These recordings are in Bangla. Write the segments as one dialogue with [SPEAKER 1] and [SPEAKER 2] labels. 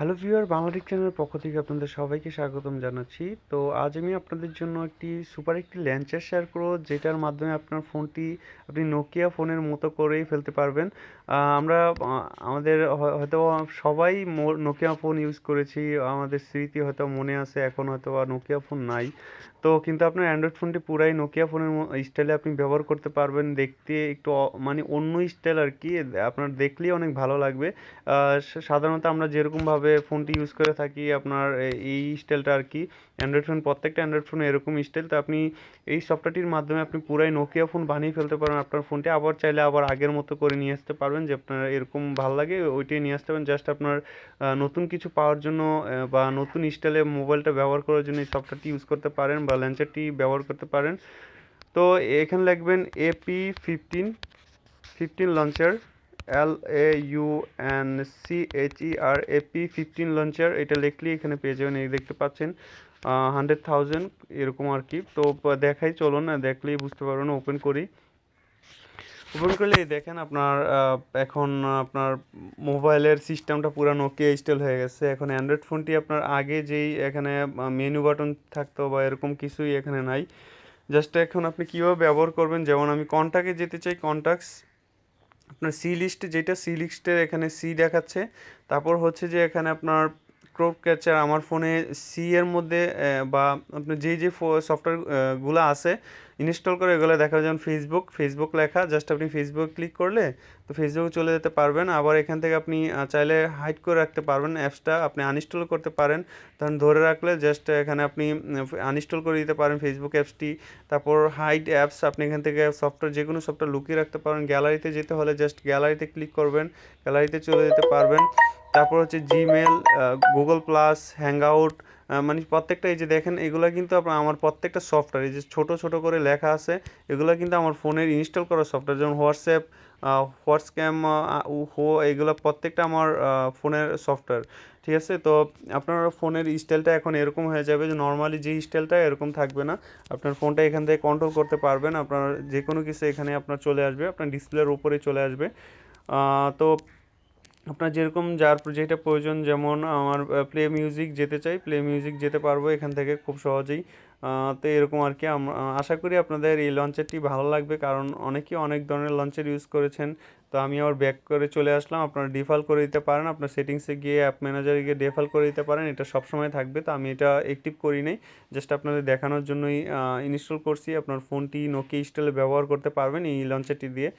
[SPEAKER 1] হ্যালো ভিউয়ার বাংলাদেশ চ্যানেলের পক্ষ থেকে আপনাদের সবাইকে স্বাগতম জানাচ্ছি। তো আজ আমি আপনাদের জন্য একটি সুপার একটি ল্যান্চার শেয়ার করব, যেটার মাধ্যমে আপনার ফোনটি আপনি নোকিয়া ফোনের মতো করেই ফেলতে পারবেন। আমরা আমাদের হয়- হয়তো সবাই নোকিয়া ফোন ইউজ করেছি, আমাদের স্মৃতি হয়তো মনে আছে, এখন হয়তো আর নোকিয়া ফোন নাই। তো কিন্তু আপনার অ্যান্ড্রয়েড ফোনটি পুরাই নোকিয়া ফোনের স্টাইলে আপনি ব্যবহার করতে পারবেন, দেখতে একটু মানে অন্য স্টাইল আর কি, আপনার দেখলেই অনেক ভালো লাগবে। সাধারণত আমরা যেরকমভাবে ফোনটি ইউজ করে থাকি, আপনার এই স্টাইলটা আর কি। অ্যান্ড্রয়েড ফোন প্রত্যেকটা অ্যান্ড্রয়েড ফোনে এরকম স্টাইল তো আপনি এই সফটওয়্যারটির মাধ্যমে আপনি পুরাই নোকিয়া ফোন বানিয়ে ফেলতে পারেন আপনার ফোনটি আবার চাইলে আবার আগের মতো করে নিয়ে আসতে পারবেন যে আপনার এরকম ভালো লাগে, ওইটাই নিয়ে আসতে পারেন। জাস্ট আপনার নতুন কিছু পাওয়ার জন্য বা নতুন স্টাইলে মোবাইলটা ব্যবহার করার জন্য এই সফটওয়্যারটি ইউজ করতে পারেন বা ল্যান্সারটি ব্যবহার করতে পারেন। তো এখানে লিখবেন AP fifteen fifteen launcher L A U N C H E R AP fifteen launcher এটা লিখলেই এখানে পেয়ে যাবেন, এই দেখতে পাচ্ছেন। হান্ড্রেড থাউজেন্ড এরকম আর কি। তো প- দেখাই, চলুন দেখলেই বুঝতে পারবেন ওপেন করি। ওপেন করলে দেখেন আপনার এখন আপনার মোবাইলের সিস্টেমটা পুরো নোকিয়া স্টাইল হয়ে গেছে। এখন অ্যান্ড্রয়েড ফোনটি আপনার আগে যেই এখানে মেনু বাটন থাকতো বা এরকম কিছুই এখানে নাই। জাস্ট এখন আপনি কীভাবে ব্যবহার করবেন, যেমন আমি কন্টাক্টে যেতে চাই কন্টাক্টস আপনার সি লিস্ট, যেটা সি লিস্টের এখানে সি দেখাচ্ছে, তারপর হচ্ছে যে এখানে আপনার ক্রপ ক্যাচার আমার ফোনে সি এর মধ্যে বা আপনার যে যে সফটওয়্যারগুলো আছে ইনস্টল করে এগুলো দেখা যেমন ফেসবুক ফেসবুক লেখা জাস্ট আপনি ফেসবুক ক্লিক করলে তো ফেসবুকে চলে যেতে পারবেন। আবার এখান থেকে আপনি চাইলে হাইড করে রাখতে পারবেন অ্যাপসটা আপনি আনইনস্টল করতে পারেন। তখন ধরে রাখলে জাস্ট এখানে আপনি আনইনস্টল করে দিতে পারেন ফেসবুক অ্যাপসটি তারপর হাইড অ্যাপস আপনি এখান থেকে সফটওয়্যার যে কোনো সফটওয়্যার লুকিয়ে রাখতে পারেন। গ্যালারিতে যেতে হলে জাস্ট গ্যালারিতে ক্লিক করবেন। গ্যালারিতে চলে যেতে পারবেন। তারপর হচ্ছে জিমেল গুগল প্লাস হ্যাংআউট মানে প্রত্যেকটা এই যে দেখেন, এগুলো কিন্তু আপনার আমার প্রত্যেকটা সফটওয়্যার এই যে ছোটো ছোটো করে লেখা আছে, এগুলো কিন্তু আমার ফোনের ইনস্টল করা সফটওয়্যার যেমন হোয়াটসঅ্যাপ হোয়াটসক্যাম হো, এগুলো প্রত্যেকটা আমার ফোনের সফটওয়্যার ঠিক আছে? তো আপনার ফোনের স্টাইলটা এখন এরকম হয়ে যাবে যে নর্মালি যে স্টাইলটা এরকম থাকবে না, আপনার ফোনটা এখান থেকে কন্ট্রোল করতে পারবেন, আপনার যে কোনো কিছু এখানে আপনার চলে আসবে, আপনার ডিসপ্লের উপরে চলে আসবে। তো আপনার যেরকম যার যেটা প্রয়োজন, যেমন আমার প্লে মিউজিক যেতে চাই প্লে মিউজিক যেতে পারব এখান থেকে খুব সহজেই। তো এরকম আর কি আশা করি আপনাদের এই লঞ্চারটি ভালো লাগবে, কারণ অনেকেই অনেক ধরনের লঞ্চার ইউজ করেছেন। তো আমি আবার ব্যাক করে চলে আসলাম, আপনারা ডিফল্ট করে দিতে পারেন, আপনার সেটিংসে গিয়ে অ্যাপ ম্যানেজারে গিয়ে ডিফল্ট করে দিতে পারেন, এটা সবসময় থাকবে। তো আমি এটা অ্যাক্টিভ করি নাই জাস্ট আপনাদের দেখানোর জন্যই ইনস্টল করছি, আপনার ফোনটি নোকিয়া স্টাইলে ব্যবহার করতে পারবেন এই লঞ্চারটি দিয়ে।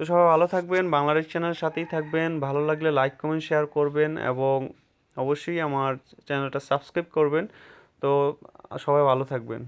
[SPEAKER 1] তো সবাই ভালো থাকবেন, বাংলাদেশ চ্যানেলের সাথেই থাকবেন। ভালো লাগলে লাইক কমেন্ট শেয়ার করবেন এবং অবশ্যই আমার চ্যানেলটা সাবস্ক্রাইব করবেন। তো সবাই ভালো থাকবেন।